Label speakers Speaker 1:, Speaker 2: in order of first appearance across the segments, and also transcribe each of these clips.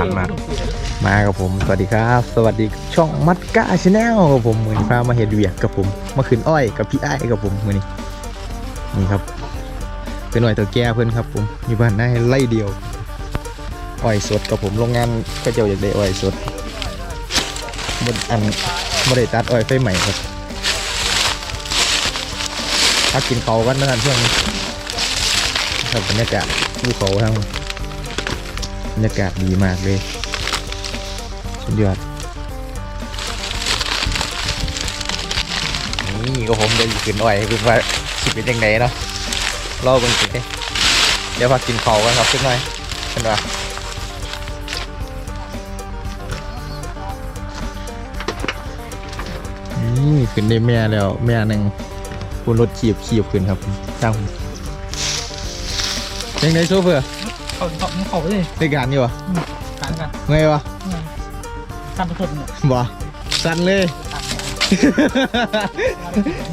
Speaker 1: มานมาก มากับผม สวัสดีครับ สวัสดีช่องมัดก้าชาแนลกับผมมือนี้พามาเห็ดเวียกกับผมมาขึ้นอ้อยกับพี่ไอ้กับผมมือนี้นี่ครับ เป็นหน่วยตัวแก่เพื่อนครับ ผมมีบ้านได้ไล่เดียวอ้อยสดกับผมโรงงานก็เจ้าอยากได้อ้อยสดบนอันบริตัดอ้อยไฟใหม่ครับพักกินเขากันนะท่านช่วงนี้ครับบรรยากาศภูเขาทั้ง บรรยากาศดีมากเลย สุดยอด นี่ก็ผมจะอยู่ขึ้นอ้อยให้เพิ่งว่าสิเป็นยังไงเนาะรอเบิ่งสิเด้เดี๋ยวพักกินเขาวกันครับสักหน่อยเป็นว่านี่ขึ้นได้แม่แล้วแม่หนึ่งคุณรถขีบขีบขึ้นครับจ้างยังไงโซเฟอร์
Speaker 2: เขาเขาเขาเลย
Speaker 1: ได้การอยู่วะ
Speaker 2: การกัน
Speaker 1: ไงวะ
Speaker 2: ทำประสดเนี่ย
Speaker 1: บ่สั่นเลย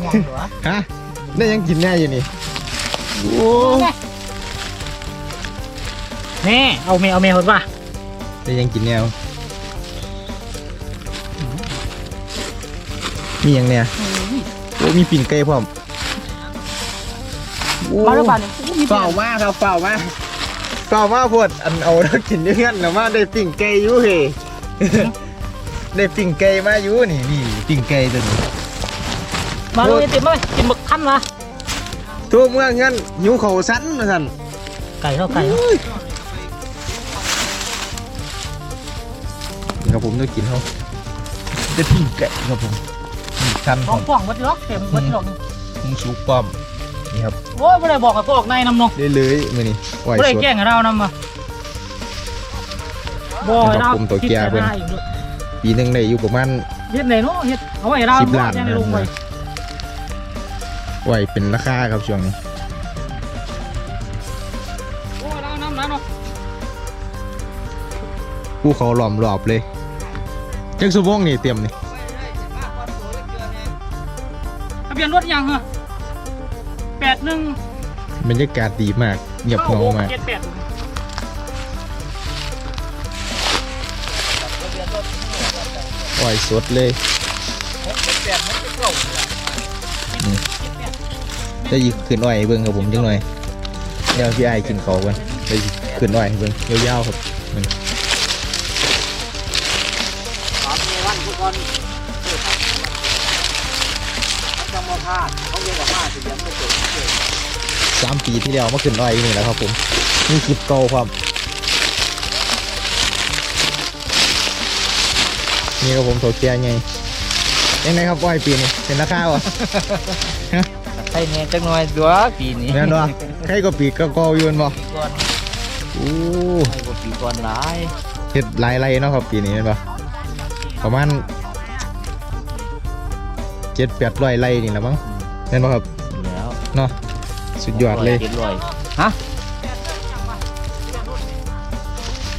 Speaker 2: ง่วงเหรอ
Speaker 1: ฮะได้ยังกินแน่อยู่นี่โอ้
Speaker 2: แม่เอาเมย์เอาเมย์หดป่ะ
Speaker 1: ได้ยังกินแนวมีหยังเนี่ยโอ้มีปิ่นไก่พร้อมโอ้
Speaker 2: มาแล้วป่ะเนี่ย
Speaker 1: เปล่ามากครับเปล่ามาก เปล่ามากพวดอันเอาแล้วกินเยอะๆแล้วมาได้ปิ่งไก่อยู่เฮ้ได้ปิ่งไก่มาอยู่นี่นี่ปิ่งไก่ตัวนี้
Speaker 2: มาเลยติดมาเลยกินหมึกขั้นมา
Speaker 1: ทั่วเมืองงั้นหิวเขาวสั้นมาสั่น
Speaker 2: ไก่เท่าไก่เท่า
Speaker 1: นี่ครับผมต้องกินเขาได้ปิ่งไก่ครับผมนี่สั้นข
Speaker 2: ท้อ
Speaker 1: องง
Speaker 2: ป่องวัดล็อกเต็มวัดล็อก
Speaker 1: มุงสุกป้อมนี่ครับ
Speaker 2: โอ้ยไม่ได้บอกกับพวกนายนำนง
Speaker 1: เรื่อยๆมือนี่ ไหว
Speaker 2: ไม่ได้
Speaker 1: สด
Speaker 2: แกล้งกับเรานำมาบ่ให้เรา
Speaker 1: ผมตัวแก่เพิ่นปีหนึ่งได้อยู่ประมาณ
Speaker 2: เฮ็ดไหนเนาะเฮ็ดเอาไว้เรา
Speaker 1: สิบล้าน
Speaker 2: ยังได้ลงไป
Speaker 1: ไหวเป็นราคาครับช่วงนี้
Speaker 2: โอ้ยเรานำนะเนาะ
Speaker 1: ผู้เขาหล้อมรอบเลยจักสุวงนี่เตรียมนี่
Speaker 2: ทะเบียนรถยังเหรอแปดหนึ่ง
Speaker 1: บรรยากาศดีมากเงียบเหงามาก
Speaker 2: ปด
Speaker 1: ไหวสดเลยจะยิขึ้นอ้อยเบิ่งครับผมจังหน่อยเดี๋ยวพี่ไอ้ายกินเขากันจะขึ้นอ้อยเบิ่งยาวๆครั
Speaker 3: บ
Speaker 1: สามปีที่แล้วมาขึ้นไหวนี่แหละครับผมนี่คลิปเก่าความนี่ครับผมโถแก่ไงยังไงครับไหวปีนี้เป็นราคาวะ
Speaker 3: ใช่เนี่ยจังหน่อยตัวปีนี้
Speaker 1: แม่นบ่ใครก็ปีกก็กออยู่แม่นบ่
Speaker 3: ก่อน
Speaker 1: โอ้
Speaker 3: ให้กว่าปีก่อนหลาย
Speaker 1: เฮ็ดหลายไรเนาะครับปีนี้แม่นบ่ประมาณเจ็ดแปดร้อยไรนี่แหละมั้งแม่นบ่ครับ
Speaker 3: แล้ว
Speaker 1: เนาะ สุดยอดเลย
Speaker 3: จ็ดร้อยฮะ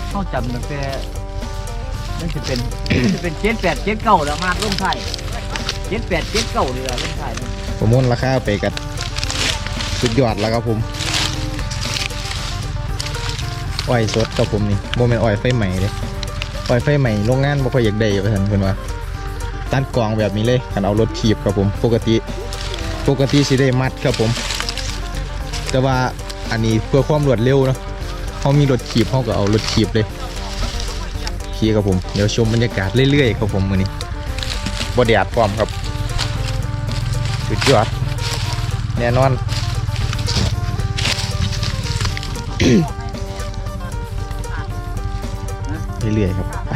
Speaker 3: เขาจำตั้งแต่นั่นจะเป็นจะเป็นเจ็ดแปดเจ็ดเก้าแล้วมาลงไทยเจ็ดแปดเจ็ดเก้าเลยลงไทย
Speaker 1: ประมูลราคาไปกันสุดยอดแล้วครับผมอ้อยสดครับผมนี่บ่แม่นอ้อยไฟใหม่เลยอ้อยไฟใหม่โรงงานบ่ค่อยอยากได้ว่าซั่นเพิ่นว่าตัดกล่องแบบนี้เลยคันเอารถถีบครับผม ปกติ ปกติสิได้มัดครับผม แต่ว่าอันนี้เพื่อความรวดเร็วเนาะเขามีรถขีบเขาก็เอารถขีบเลยขี่ครับผมเดี๋ยวชมบรรยากาศเรื่อยๆครับผมมือนี้บไดอัดพร้อมครับสุดยอดแน่นอนเรื่อยๆครับไป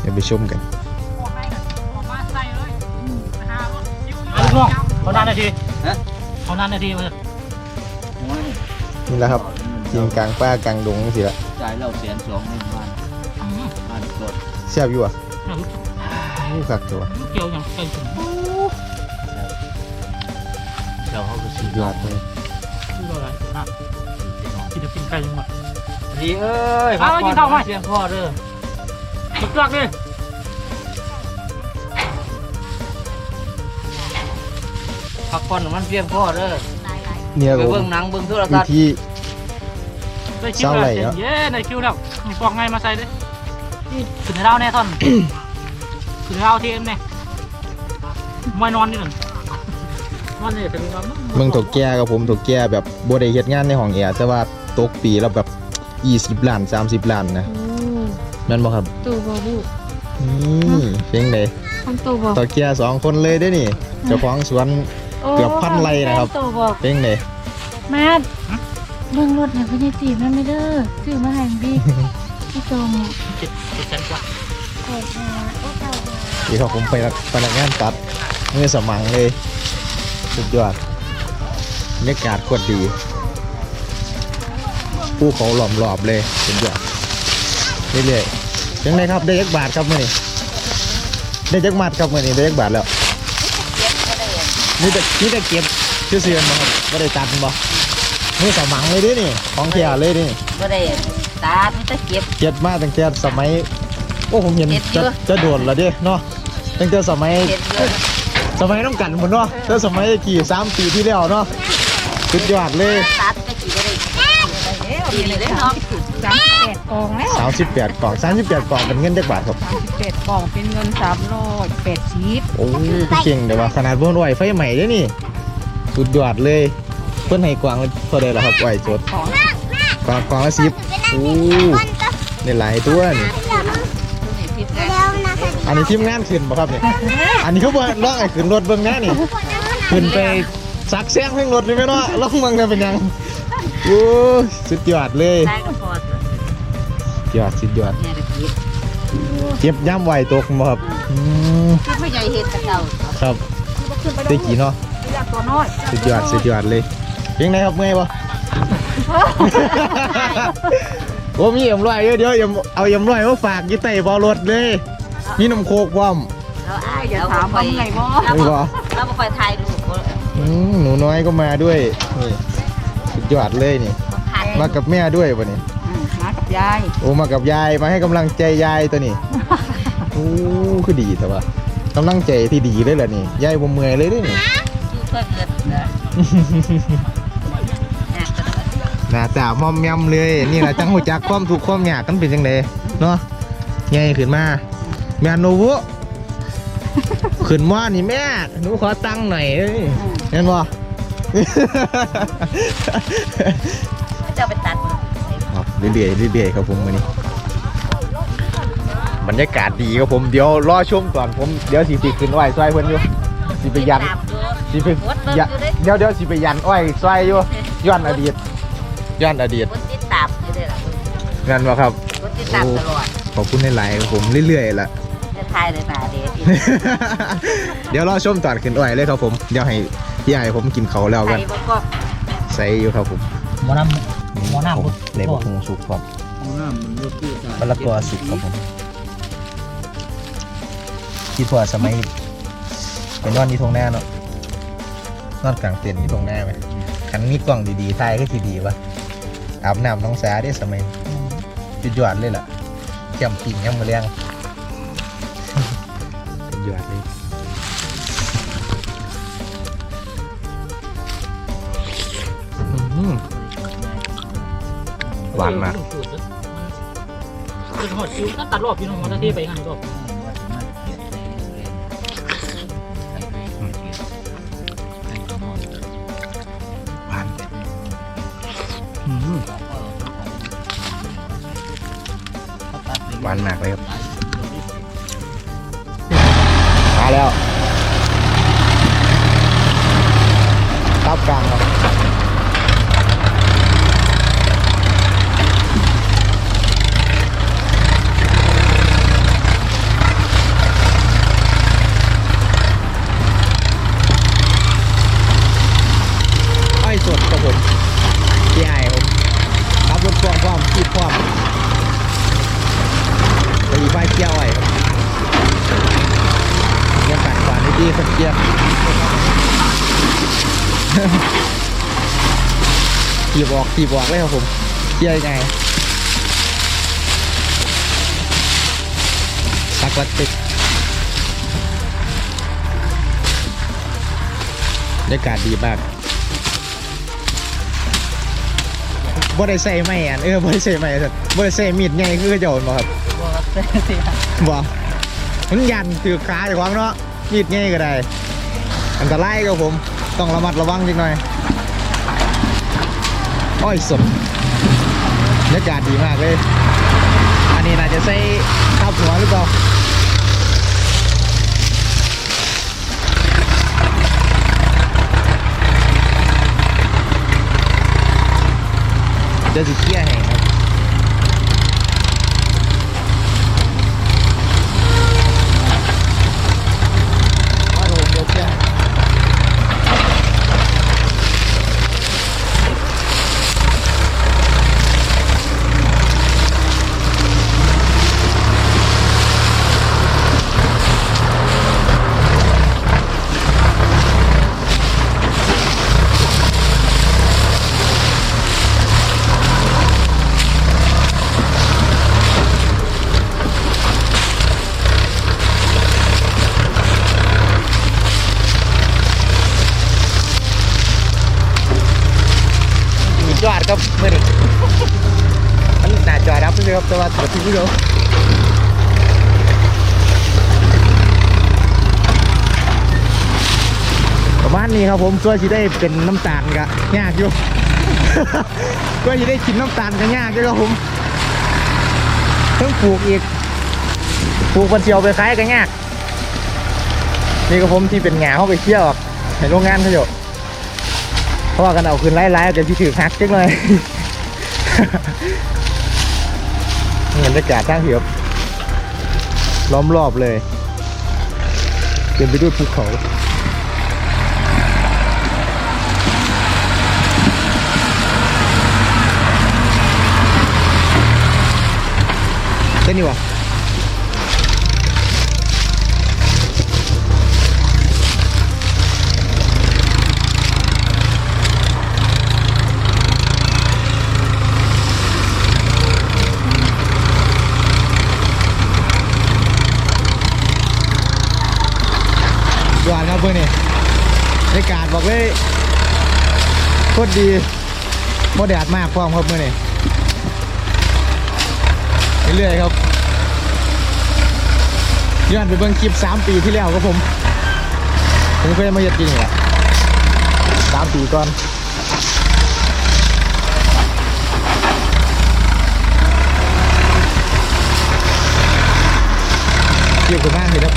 Speaker 1: เดี๋ยวไปชมกัน
Speaker 2: เอาลูกน้องเขานานนาทีเขานานนาทีมา
Speaker 1: นี่แหละครับยิงกลางป่ากลางดงสิละ
Speaker 3: จ่ายเราแสนสองหนึ่งพันพันกด
Speaker 1: แซ่บอยู่อะนี่คักตัว
Speaker 2: เกี่ยวอย่างไก่ถึง
Speaker 3: เราเขาก็
Speaker 1: สุ
Speaker 3: ซื้อ
Speaker 1: ดยอดเลย
Speaker 2: คืออะไรนะกินจะกินไก่ยังหมด
Speaker 3: ดีเอ้ย
Speaker 2: เอากินข้าวไหม
Speaker 3: เพียงพ่อเด้อ
Speaker 2: ตึกลักเลย
Speaker 3: พักผ่อนมันเพียงพ่อเด้อ
Speaker 1: เนี่ย
Speaker 3: ไป
Speaker 1: ครับผ
Speaker 3: เบิ่
Speaker 1: ม
Speaker 3: งหนังเบิ่งโทร
Speaker 1: วิ
Speaker 3: ทัศน์
Speaker 1: ธี
Speaker 2: ได้คิว
Speaker 1: เศร้า
Speaker 2: แล้ว
Speaker 1: เลยเนอะ
Speaker 2: เย้ได้คิวแล้วนี่ฟอกไงมาใส่เลยนี่ขึ้นให้เราแน่ท่อน ขึ้นให้เราเทียมเนี่ยมวยนอนนี่หนึ่งนอนนี่เป็นแบบ
Speaker 1: เมืองถกแก่กับผมถกแก่แบบบ่ได้เฮ็ดงานในห้องแอร์แต่ว่าตกปีแล้วแบบ20ล้าน30ล้านนะ
Speaker 4: โอ้
Speaker 1: แม่นบ่ครับ
Speaker 4: ตัวบอบุ
Speaker 1: นี่เพียงใด
Speaker 4: ทำตัวบอ
Speaker 1: ตกแก่สองคนเลยเด้อนี่เจ้าของสวน เกือบพันไร่นะครับ
Speaker 4: ตัวบอก
Speaker 1: เพียงใด
Speaker 4: แม่เบิ่งรถเนี่ยเป็นยังจีบนั่นไม่เด้อซื้อมาให้พี่ พี่ตรง
Speaker 2: เจ็ดเจ็ดแสนกว่า
Speaker 4: โอ้ยโอ้เก่า
Speaker 1: ที่เขาผมไปพนักงานตัดมือสมังเลย สุดยอดบรรยากาศโคตรดีภูเขาหล้อมรอบเลยสุดยอดเรื่อยๆยังไงครับได้ยักบาทครับมื่อนี้ได้ยักบาทครับมื่อนี้ได้ยักบาทแล้ว นี่แต่นี่แต่เก็บชื่อเสียงมาครับไม่ได้ตัดบ่มือสมังเลยเดินี่ ของเทียเลยเดิ
Speaker 5: บ่ได้ตาดมีแต่เก็บ
Speaker 1: เก็บมาตั้งแต่สมัยโอ้ผมเห็น
Speaker 5: เก็บอยู่
Speaker 1: จะจะโดนแล้วเดิเนาะตั้งแต่สมัย
Speaker 5: เห็ดเยอะ
Speaker 1: สมัยต้องกันหมดเนาะแต่สมัยกี่สามปีที่แล้วเนาะสุดยอดเลย
Speaker 5: ตัดไป กี่บ่ได้กี่ได้เนาะ
Speaker 4: สามสิบแปดกองแล้ว
Speaker 1: 38กล่อง38กล่องเป็นเงินจักบาทครับ
Speaker 4: สามสิบแปดกองเป็นเงินสามร้อยแปดสิบ
Speaker 1: โอ้เก่งเดี๋ยวว่าขนาดเพิ่นไหวไฟใหม่เด้นี่ สุดยอดเลย เพิ่นให้กวางละเท่าใดล่ะครับไหวสด
Speaker 4: ของ
Speaker 1: กวางกวางละ10โอ้ได้หลายตัวนี่อันนี้ทีมงานขึ้นบ่ครับนี่อันนี้เขาบ่ลองให้ขึ้นรถเบิ่งแน่นี่ขึ้นไปซักแซงเพิ่งรถเลยแม่เนาะลองเบิ่งได้เป็นหยัง โอ้สุดยอดเลย
Speaker 5: ได้ก็พอ
Speaker 1: สุดยอดสุดยอด
Speaker 5: เนี่ยตะกี้
Speaker 1: เก็บย่ำไหวตกบ่ครับอืม
Speaker 5: คือไม่ใหญ่เฮ็ดแต่เก่า
Speaker 1: ครับได้กี่เนาะ
Speaker 4: ตัวน้อย
Speaker 1: สุดยอดสุดยอดเลยเพียงไหนครับเมื่อยปะโอ้มีเอ็มร้อยเดี๋ยวเดี๋ยวเอ็มเอาเอ็มร้อยมาฝากอยี่ไต่บอรถเลย มีน้ำโคกพร้อม
Speaker 5: เราอายอย่าถามว่าไงบ่เรา
Speaker 1: นี่
Speaker 5: บ่
Speaker 1: บ่
Speaker 5: เราบ่ค่อยถ่ายรูปบ่
Speaker 1: อืมหนูน้อยก็มาด้วยนี่ สุดยอดเลยนี่
Speaker 5: ถ่าย
Speaker 1: มากับแม่ด้วยปะนี่
Speaker 4: มากับยาย
Speaker 1: โอ้มากับยายมาให้กำลังใจยายตัวนี้ โอ้คือดีแต่ว่ากำลังใจที่ดีเลยแหละนี่ยายบ่เมื่อยเลยเด้อนี่
Speaker 5: อยู่เพื่อเงินนะเนี่ยก็ได้
Speaker 1: หน้าตามอมแมมเลย นี่แหละจังหูจักความถูกข์ความยากกันเป็นจังไดเนาะใหญ่ขึ้นมาแม่นโนบุขึ้นมานี่แม่หนูขอตังค์หน่อยเอ้ยเห็นบ่
Speaker 5: จะไปตัด
Speaker 1: ครับเรื่อยๆเรื่อยๆครับผมวันนี้ บรรยากาศดีครับผมเดี๋ยวรอชมก่อนผมเดี๋ยวสิไปขึ้นอ้อยซอยเพิ่นอยู่สิไปยันสิไปยันเดี๋ยวเดี๋ยวสิไปยันอ้อยซอยอยู่ย้อนอดีตย้อนอดีต
Speaker 5: คนติดตามอยู่ได้ล่ะ
Speaker 1: นั่นบ่ครับ
Speaker 5: คนติดตามตลอด
Speaker 1: ขอบคุณในไลน์ครับผมเรื่อยๆล่ะ
Speaker 5: จะถ่ายเลยหน้าเด็ก
Speaker 1: เดี๋ยวรอชมตอนขึ้นอ้อยเลยครับผมเดี๋ยวให้ พี่ใหญ่ผมกินเขาวแล้ว
Speaker 5: ไท
Speaker 1: กัน
Speaker 5: ยบ่ก็
Speaker 1: ใส่อยู่ครับผม
Speaker 2: หมอน้ำหมอน้ำ
Speaker 1: ผมในบะฮงสุกครับมะละกอสุกครับผมที่พอสมัยเป็นนอนที่ทงหน้าเนาะนอนกลางเต็นท์ที่ทงหน้าไหมขันมีกล้องดีๆถ่ายก็ทีดีวะอาบน้ำท้องสาได้สมัยจุดยอดเลยล่ะแจ่มปิ่งยังมือเลี้ยงสุดยอดเลย หวานมาก
Speaker 2: เป็นหมดคิวก็ตัดรอบพี่น้องมาที่ไปงานรอบ
Speaker 1: หวานอื้อหือหวานมากเลยครับมาแล้วตับกลางครับอ้อยสดครับผมพี่ไอ้ผมรับรถพ่วงพร้อมขีดพร้อมไปอีกไฟเกี่ยวไอ้ครับบรรยากาศหวานดีๆครับเกียร์ ขี่ บอกขี่บอกเลยครับผมเกียร์ยังไงตักลักติดบรรยากาศดีมากบ่ได้ใส่ไม้อันเออบ่ได้ใส่ไม้ซั่นบ่ได้ใส่มีดใหญ่คือเขาเจ้าบ่ครับ
Speaker 2: บ่ครับเสียเสีย
Speaker 1: บ่มันยันถือขาเจ้าของเนาะมีดใหญ่ก็ได้ อันตรายครับผม ต้องระมัดระวังจังหน่อย อ้อยสดบรรยากาศดีมากเลย อันนี้น่าจะใส่ข้าวหัวหรือเปล่าเดี๋ยวจะเคลียร์ให้ ครับแต่ว่าตัวที่ผู้ชมประมาณนี้ครับผมช่วยที่ได้เป็นน้ำตาลกะยากอยู่ช่วยที่ได้กินน้ำตาลก็ยากอยู่ครับผมเพิ่งปลูกอีกปลูกคนเชียวไปขายก็ยากนี่ก็ผมที่เป็นหงาเข้าไปเที่ยวออกในโรงงานเขาอยู่เพราะว่ากันเอาคืนไล่ๆกันที่ถือคักจังเลย บรรยากาศทางเหียบล้อมรอบเลยเต็มไปด้วยภูเขาเต้นนี่วะ ด่วนครับเพื่อนนี่บรรยากาศบอกเลยโคตรดีโมแดดมากพร้อมครับเพื่อนนี่เรื่อยๆครับย้อนไปเบิ่งคลิป 3 ปีที่แล้วครับผม ผมเคยมาเย็ดกินนี่แหละสามปีก่อนเกี่ยวกับบ้านเลยครั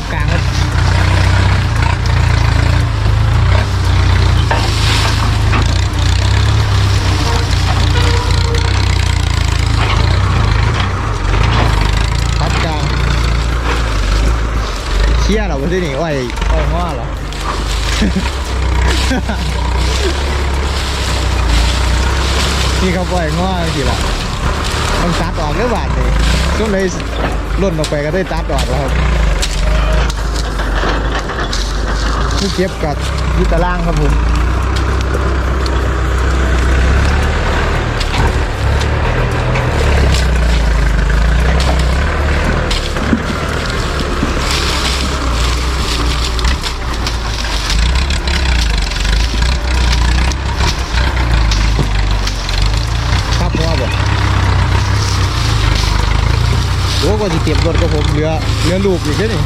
Speaker 1: บกลางครับทับกลาง เชี่ยเหรอวันที่นี่อ้อยอ้อยง้อเหรอนี่เขาปล่อยง้อสิล่ะมันตัดออกได้บาทเลยช่วงเลยล่นออกไปก็ได้ตัดออกแล้วครับที่เก็บกับยุตารางครับผม ครับพ่อบอกโอ้ ก็จะเตรียมรถกับผมเหลือเหลือลูกอีกแค่นี่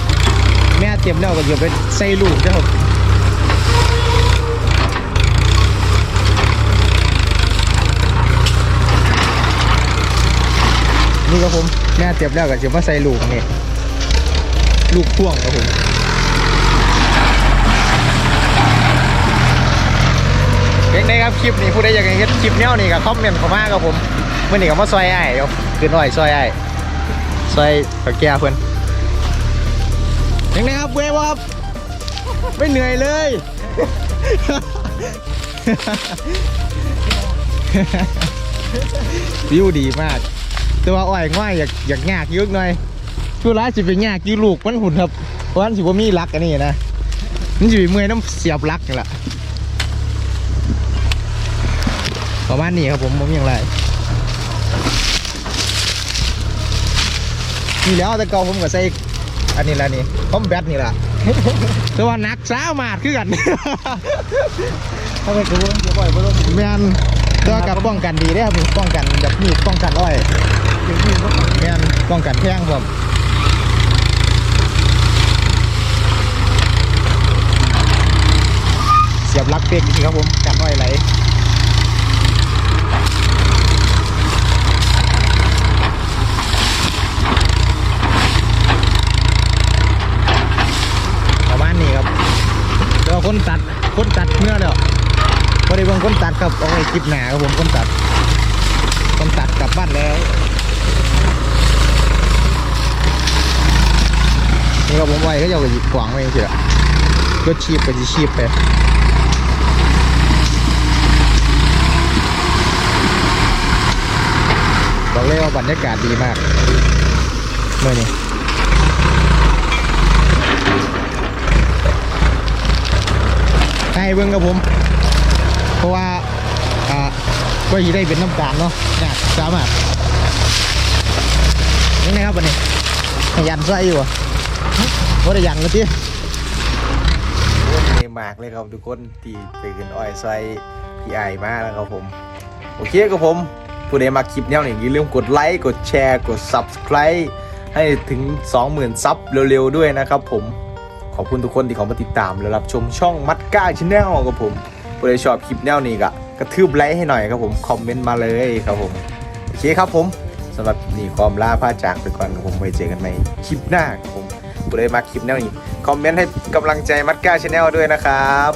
Speaker 1: แม่เตรียมแล้วก็จะไปใส่ลูกนะครับนี่ครับผมแม่เตรียมแล้วก็จะมาใส่ลูกนี่ลูกพ่วงครับผมเพียงครับคลิปนี้ผู้ใดอยากเห็นคลิปแนวนี้ก็คอมเมนต์เข้ามาครับผมเมื่อนี้ก็มาซอยไอ้ายเดี๋ยวขึ้นหน่อยซอยไอ้าย ซอยกับแก่เพื่อนยังไงครับเวฟครับไม่เหนื่อยเลย วิวดีมาก แต่ว่าอ้อยง่ายอยากอยากยากเยอะหน่อยคือร้านสิเป็นยากอยี่ลูกมันหุ่นครับเพราะฉะนั้นสิว่ามีรักอันนี้นะมันสิเมื่อยน้ำเสียบรักนี่แหละประมาณนี้ครับผมผมยังไร นี่แล้วแต่เก่าผมก็ใส่อันนี้ละนี่คอมแบทนี่ล่ะแต่ว่าหนักสามาดคือกัน
Speaker 3: ถ้าไปดูจะปล่อยบ่ลง
Speaker 1: แมนแต่ว่ากับป้องกันดีได้อครับนี่ป้องกันแบบมีดป้องกันอ้อย
Speaker 3: ถึงที่ก็
Speaker 1: แมนป้องกันแท่งผมเสียบลักเป๊กจริงๆครับผมกันอ้อยไหลประมาณนี้ครับแต่ว่า คนตัดคนตัดเมื่อแล้วพอด้เบิ่งคนตัดครับเอาไว้คลิปหนาครับผมคนตัด คนตัดกลับบ้านแล้วนี่ก็ผมไว้ก็จะเอาไปขวางไว้เฉยๆก็ชีพไปจะชีพไปบอกเลยว่าบรรยากาศดีมากเมื่อนี้ ให้เบิ่งกับผม เพราะว่าอ่าก็ยีได้เป็นน้ำตาลเนาะเนี่ยสามารถยังไงครับวันนี้ขยันใส่อยู่อะว่าได้ยังเลยที่นี่มากเลยครับทุกคนที่ไปขึ้นอ้อยซอยพี่ไอมากแล้วครับผม โอเคครับผมผู้ใดมาคลิปแนวนี้อย่าลืมกดไลค์ กดแชร์ กด Subscribe ให้ถึง 20,000 ซับเร็วๆด้วยนะครับผม ขอบคุณทุกคนที่เขามาติดตามและรับชมช่องมัดก้าชแนลครับผมผู้ใดชอบคลิปแนวนี้ก็กระทืบไลค์ให้หน่อยครับผมคอมเมนต์มาเลยครับผมโอเคครับผมสำหรับนี่ความล่าผ้าจากไปก่อนครับผมไว้เจอกันใหม่คลิปหน้าครับผมผู้ใดมาคลิปแนวนี้คอมเมนต์ให้กำลังใจมัดก้าชแนลด้วยนะครับ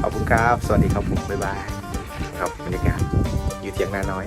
Speaker 1: ขอบคุณครับ สวัสดีครับผมบ๊ายบายครับบรรยากาศอยู่เทียงนาน้อย